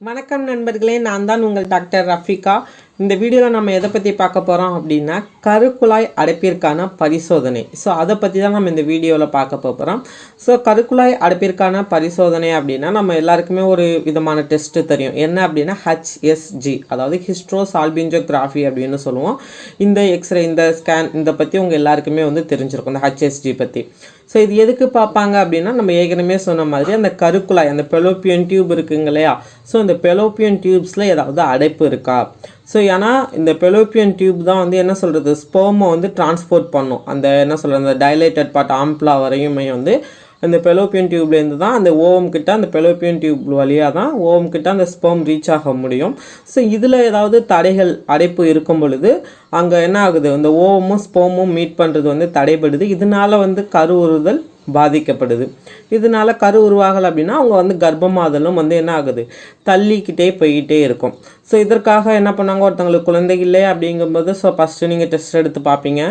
வணக்கம் நண்பர்களே நான் தான் உங்கள் டாக்டர் ரஃபிகா. இந்த வீடியோவில் நம்ம எதை பற்றி பார்க்க போகிறோம் அப்படின்னா கருக்குழாய் அடைப்பிற்கான பரிசோதனை. ஸோ அதை பற்றி தான் நம்ம இந்த வீடியோவில் பார்க்க போகிறோம் ஸோ கருக்குழாய் அடைப்பிற்கான பரிசோதனை அப்படின்னா நம்ம எல்லாருக்குமே ஒரு விதமான டெஸ்ட்டு தெரியும். என்ன அப்படின்னா ஹச்எஸ்ஜி அதாவது ஹிஸ்ட்ரோசால்பிஞ்சோகிராஃபி அப்படின்னு சொல்லுவோம். இந்த எக்ஸ்ரே இந்த ஸ்கேன் இந்த பற்றி உங்கள் எல்லாருக்குமே வந்து தெரிஞ்சிருக்கும் இந்த ஹச்எஸ்ஜி பற்றி ஸோ இது எதுக்கு பார்ப்பாங்க அப்படின்னா நம்ம ஏற்கனவே சொன்ன மாதிரி அந்த கருக்குழாய் அந்த பெலோப்பியன் டியூப் இருக்குங்க இல்லையா? ஸோ இந்த பெலோப்பியன் டியூப்ஸில் ஏதாவது அடைப்பு இருக்கா? ஸோ ஏன்னா இந்த பெலோப்பியன் டியூப் தான் வந்து என்ன சொல்கிறது ஸ்போமை வந்து டிரான்ஸ்போர்ட் பண்ணும். அந்த என்ன சொல்கிறது அந்த டைலேட்டட் பார்ட் ஆம்ப்ளா வரையுமே வந்து அந்த பெலோப்பியன் டியூப்லேருந்து தான் அந்த ஓவம் கிட்ட அந்த பெலோப்பியன் டியூப் வழியாக தான் ஓவம் கிட்ட அந்த ஸ்போம் ரீச் ஆக முடியும். ஸோ இதில் ஏதாவது தடைகள் அடைப்பு இருக்கும் பொழுது அங்கே என்ன ஆகுது? அந்த ஓவமும் ஸ்போமும் மீட் பண்ணுறது வந்து தடைபடுது. இதனால் வந்து கரு உறுதல் பாதிக்கப்படுது. இதனால கரு உருவாகலை அப்படின்னா அவங்க வந்து கர்ப்பமாதலும் வந்து என்ன ஆகுது? தள்ளிக்கிட்டே போய்கிட்டே இருக்கும். ஸோ இதற்காக என்ன பண்ணாங்க? ஒருத்தவங்களுக்கு குழந்தை இல்லை அப்படிங்கும்போது ஸோ ஃபஸ்ட்டு நீங்கள் டெஸ்ட் எடுத்து பார்ப்பீங்க.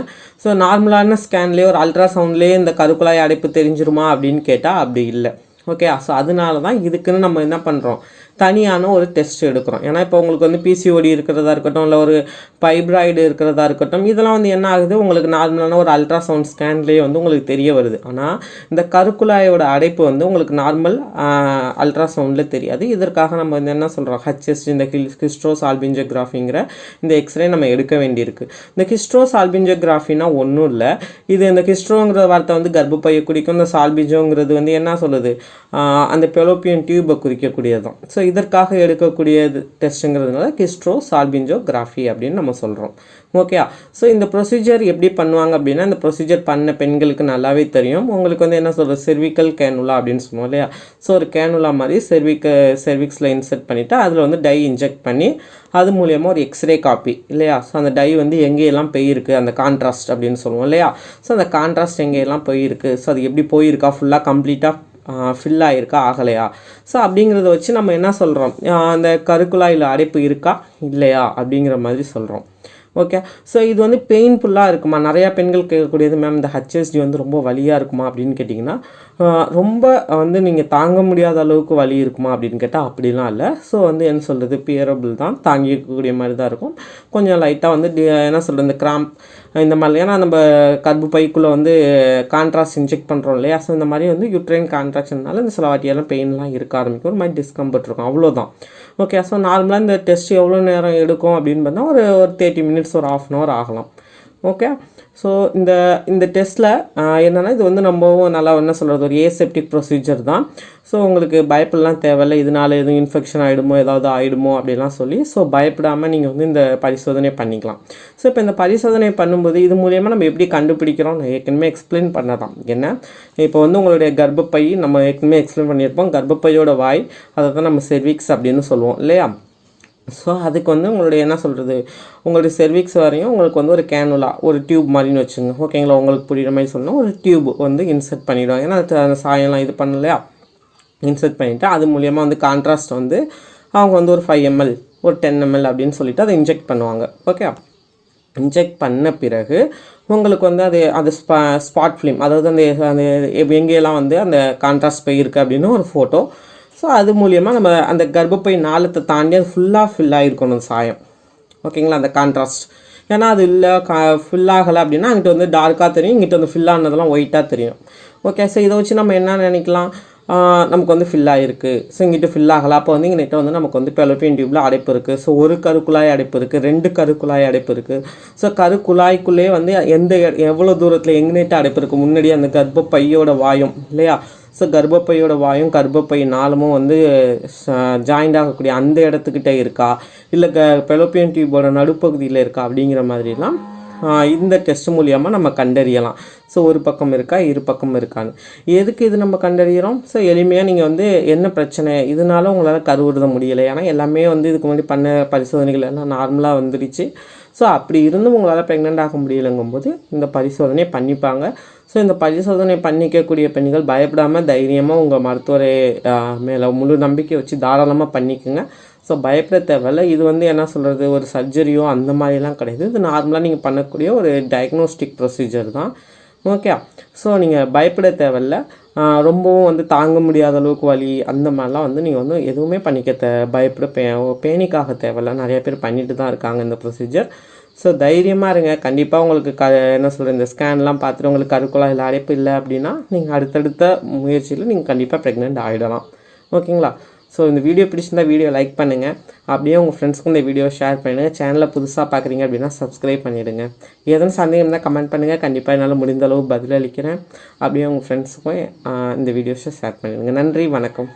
ஸோ நார்மலான ஸ்கேன்லேயே ஒரு அல்ட்ராசவுண்ட்லேயே இந்த கருக்குழாய் அடைப்பு தெரிஞ்சிருமா அப்படின்னு கேட்டால் அப்படி இல்லை. ஓகே ஸோ அதனால தான் இதுக்குன்னு நம்ம என்ன பண்ணுறோம் தனியான ஒரு டெஸ்ட் எடுக்கிறோம். ஏன்னா இப்போ உங்களுக்கு வந்து பிசிஓடி இருக்கிறதா இருக்கட்டும் இல்லை ஒரு பைப்ராய்டு இருக்கிறதா இருக்கட்டும் இதெல்லாம் வந்து என்ன ஆகுது? உங்களுக்கு நார்மலான ஒரு அல்ட்ராசவுண்ட் ஸ்கேன்லேயே வந்து உங்களுக்கு தெரிய வருது. ஆனால் இந்த கருக்குழாயோட அடைப்பு வந்து உங்களுக்கு நார்மல் அல்ட்ராசவுண்டில் தெரியாது. இதற்காக நம்ம வந்து என்ன சொல்கிறோம் ஹச்எஸ் இந்த ஹிஸ்ட்ரோஸ் ஆல்பிஞ்சோகிராஃபிங்கிற இந்த எக்ஸ்ரே நம்ம எடுக்க வேண்டியிருக்கு. இந்த ஹிஸ்ட்ரோஸ் ஆல்பிஞ்சோகிராஃபினா ஒன்றும் இல்லை. இது இந்த ஹிஸ்ட்ரோங்கிற வார்த்தை வந்து கர்ப்பப்பையை குறிக்கும். இந்த சால்பிஜோங்கிறது வந்து என்ன சொல்லுது? அந்த பெலோப்பியன் டியூபை குறிக்கக்கூடியது தான் ஸோ இதற்காக எடுக்கக்கூடிய டெஸ்ட்டுங்கிறதுனால கிஸ்ட்ரோ சால்பிஞ்சோகிராஃபி அப்படின்னு நம்ம சொல்கிறோம் ஓகே ஸோ இந்த ப்ரொசீஜர் எப்படி பண்ணுவாங்க அப்படின்னா இந்த ப்ரொசீஜர் பண்ண பெண்களுக்கு நல்லாவே தெரியும். உங்களுக்கு வந்து என்ன சொல்கிறது செர்விக்கல் கேனுலா அப்படின்னு சொல்லுவோம் இல்லையா? ஸோ ஒரு கேனுலா மாதிரி செர்விக்க செர்விக்ஸில் இன்செர்ட் பண்ணிவிட்டு அதில் வந்து டை இன்ஜெக்ட் பண்ணி அது மூலியமாக ஒரு எக்ஸ்ரே காப்பி இல்லையா? ஸோ அந்த டை வந்து எங்கேயெல்லாம் போயிருக்கு? அந்த கான்ட்ராஸ்ட் அப்படின்னு சொல்லுவோம் இல்லையா? ஸோ அந்த கான்ட்ராஸ்ட் எங்கேயெல்லாம் போயிருக்கு? ஸோ அது எப்படி போயிருக்கா? ஃபுல்லாக கம்ப்ளீட்டாக ஃபில் ஆகிருக்கா ஆகலையா? ஸோ அப்படிங்கிறத வச்சு நம்ம என்ன சொல்கிறோம் அந்த கருக்குழாயில் அடைப்பு இருக்கா? இல்லையா? அப்படிங்கிற மாதிரி சொல்கிறோம் ஓகே ஸோ இது வந்து பெயின்ஃபுல்லாக இருக்குமா? நிறையா பெண்கள் கேட்கக்கூடியது மேம் இந்த ஹச்எஸ்டி வந்து ரொம்ப வலியாக இருக்குமா? அப்படின்னு கேட்டிங்கன்னா ரொம்ப வந்து நீங்கள் தாங்க முடியாத அளவுக்கு வலி இருக்குமா? அப்படின்னு கேட்டால் அப்படிலாம் இல்லை. ஸோ வந்து என்ன சொல்கிறது பியரபிள் தான். தாங்கிக்கக்கூடிய மாதிரி தான் இருக்கும். கொஞ்சம் லைட்டாக வந்து டி- என்ன சொல்கிறது இந்த கிராம்ப் இந்த மாதிரி ஏன்னா நம்ம கர்ப்பு பைக்குள்ளே வந்து கான்ட்ராஸ்ட் இன்ஜெக்ட் பண்ணுறோம் இல்லையா? ஸோ இந்த மாதிரி வந்து யூட்ரைன் கான்ட்ராக்ஷன்னால இந்த சில வாட்டியெல்லாம் பெயின்லாம் இருக்க ஆரம்பிக்கும். ஒரு மாதிரி டிஸ்கம்ஃபர்ட் இருக்கும். அவ்வளோதான். ஓகே ஸோ நார்மலாக இந்த டெஸ்ட் எவ்வளோ நேரம் எடுக்கும் அப்படின்னு பார்த்தா ஒரு ஒரு தேர்ட்டி மினிட்ஸ் ஒரு ஆஃப் அன் ஹவர் ஆகலாம். ஓகே ஸோ இந்த இந்த டெஸ்ட்டில் என்னென்னா இது வந்து ரொம்பவும் நல்லா என்ன சொல்கிறது ஒரு ஏசெப்டிக் ப்ரொசீஜர் தான். ஸோ உங்களுக்கு பயப்படலாம் தேவையில்லை. இதனால் எதுவும் இன்ஃபெக்ஷன் ஆகிடுமோ ஏதாவது ஆகிடுமோ அப்படிலாம் சொல்லி ஸோ பயப்படாமல் நீங்கள் வந்து இந்த பரிசோதனை பண்ணிக்கலாம். ஸோ இப்போ இந்த பரிசோதனை பண்ணும்போது இது மூலயமா நம்ம எப்படி கண்டுபிடிக்கிறோம்? நான் ஏற்கனவே எக்ஸ்பிளைன் பண்ணலாம் என்ன? இப்போ வந்து உங்களுடைய கர்ப்பப்பை நம்ம ஏற்கனவே எக்ஸ்பிளைன் பண்ணியிருப்போம். கர்ப்பப்பையோட வாய் அதை தான் நம்ம செர்விக்ஸ் அப்படின்னு சொல்லுவோம் இல்லையா? ஸோ அதுக்கு வந்து உங்களுடைய என்ன சொல்கிறது உங்களுடைய செர்விக்ஸ் வரையும் உங்களுக்கு வந்து ஒரு கேனுலா ஒரு டியூப் மாதிரின்னு வச்சுங்க. ஓகேங்களா உங்களுக்கு புரியுற மாதிரி சொன்னால் ஒரு டியூப் வந்து இன்சர்ட் பண்ணிவிடுவாங்க ஏன்னா அது அந்த சாயம்லாம் இது பண்ணலையா? இன்சர்ட் பண்ணிவிட்டு அது மூலியமாக வந்து கான்ட்ராஸ்ட் வந்து அவங்க வந்து ஒரு ஃபைவ் எம்எல் ஒரு டென் எம்எல் அப்படின்னு சொல்லிட்டு அதை இன்ஜெக்ட் பண்ணுவாங்க. ஓகே இன்ஜெக்ட் பண்ண பிறகு உங்களுக்கு வந்து அது அது ஸ்பா ஸ்பாட் ஃபிலிம் அதாவது அந்த அந்த எங்கேயெல்லாம் வந்து அந்த கான்ட்ராஸ்ட் போயிருக்கு அப்படின்னு ஒரு ஃபோட்டோ ஸோ அது மூலியமாக நம்ம அந்த கர்ப்பப்பை நாளத்தை தாண்டி அது ஃபுல்லாக ஃபில் இருக்கணும் சாயம். ஓகேங்களா அந்த கான்ட்ராஸ்ட் ஏன்னா அது இல்லை கா ஃபில்லாகலை அப்படின்னா அங்கிட்ட வந்து டார்க்காக தெரியும் இங்கிட்ட வந்து ஃபில்லானதெல்லாம் ஒயிட்டாக தெரியும். ஓகே ஸோ இதை வச்சு நம்ம என்ன நினைக்கலாம்? நமக்கு வந்து ஃபில்லாக இருக்குது ஸோ இங்கிட்ட ஃபில் ஆகலை. அப்போ வந்து இங்கிட்ட வந்து நமக்கு வந்து பெலோப்பியன் டியூப்பில் அடைப்பு இருக்குது ஸோ ஒரு கருக்குழாய் அடைப்பு இருக்குது ரெண்டு கருக்குழாய் அடைப்பு இருக்குது ஸோ கருக்குழாய்க்குள்ளேயே வந்து எந்த எவ்வளோ தூரத்தில் எங்கிட்ட அடைப்பு இருக்குது முன்னாடி அந்த கர்ப்பப்பையோட வாயும் இல்லையா? ஸோ கர்ப்பப்பையோட வாயும் கர்ப்பப்பை நாளமும் வந்து ஜாயிண்ட் ஆகக்கூடிய அந்த இடத்துக்கிட்ட இருக்கா? இல்லை க பெலோப்பியன் டியூபோட நடுப்பகுதியில் இருக்கா? அப்படிங்கிற மாதிரிலாம் இந்த டெஸ்ட் மூலியமாக நம்ம கண்டறியலாம். ஸோ ஒரு பக்கம் இருக்கா? இரு பக்கம் இருக்கான்னு. எதுக்கு இது நம்ம கண்டறிகிறோம் ஸோ எளிமையாக நீங்கள் வந்து என்ன பிரச்சனை? இதனால உங்களால் கருவுறுத முடியலை. ஏன்னா எல்லாமே வந்து இதுக்கு முன்னாடி பண்ண பரிசோதனைகள் எல்லாம் நார்மலாக வந்துடுச்சு ஸோ அப்படி இருந்தும் உங்களால் ப்ரெக்னென்ட் ஆக முடியலைங்கும்போது இந்த பரிசோதனை பண்ணிப்பாங்க. ஸோ இந்த பரிசோதனை பண்ணிக்கக்கூடிய பெண்கள் பயப்படாமல் தைரியமாக உங்கள் மருத்துவரை மேலே முழு நம்பிக்கை வச்சு தாராளமாக பண்ணிக்கோங்க. ஸோ பயப்பட தேவையில்ல. இது வந்து என்ன சொல்கிறது ஒரு சர்ஜரியோ அந்த மாதிரிலாம் கிடையாது. இது நார்மலாக நீங்கள் பண்ணக்கூடிய ஒரு டயக்னோஸ்டிக் ப்ரொசீஜர் தான். ஓகே ஸோ நீங்கள் பயப்பட தேவையில்ல. ரொம்பவும் வந்து தாங்க முடியாத அளவுக்கு வலி அந்த மாதிரிலாம் வந்து நீங்கள் வந்து எதுவுமே பண்ணிக்க தே பயப்பட பே பேனிக்காக தேவையில்ல. நிறைய பேர் பண்ணிட்டு தான் இருக்காங்க இந்த ப்ரொசீஜர் ஸோ தைரியமாக இருங்க. கண்டிப்பாக உங்களுக்கு க என்ன சொல்கிறது இந்த ஸ்கேன்லாம் பார்த்துட்டு உங்களுக்கு கருக்குழாயில் அடைப்பு இல்லை அப்படின்னா நீங்கள் அடுத்தடுத்த முயற்சியில் நீங்கள் கண்டிப்பாக ப்ரெக்னென்ட் ஆகிடலாம் ஓகேங்களா ஸோ இந்த வீடியோ பிடிச்சிருந்தா வீடியோ லைக் பண்ணுங்கள் அப்படியே உங்கள் ஃப்ரெண்ட்ஸ்க்கு இந்த வீடியோ ஷேர் பண்ணுங்கள் சேனலை புதுசாக பார்க்குறீங்க அப்படின்னா சப்ஸ்கிரைப் பண்ணிவிடுங்க ஏதேனும் சந்தேகம் இருந்தால் கமெண்ட் பண்ணுங்கள் கண்டிப்பாக என்னால் முடிந்த அளவு பதிலளிக்கிறேன் அப்படியே உங்கள் ஃப்ரெண்ட்ஸுக்கும் இந்த வீடியோஸை ஷேர் பண்ணிடுங்க. நன்றி வணக்கம்.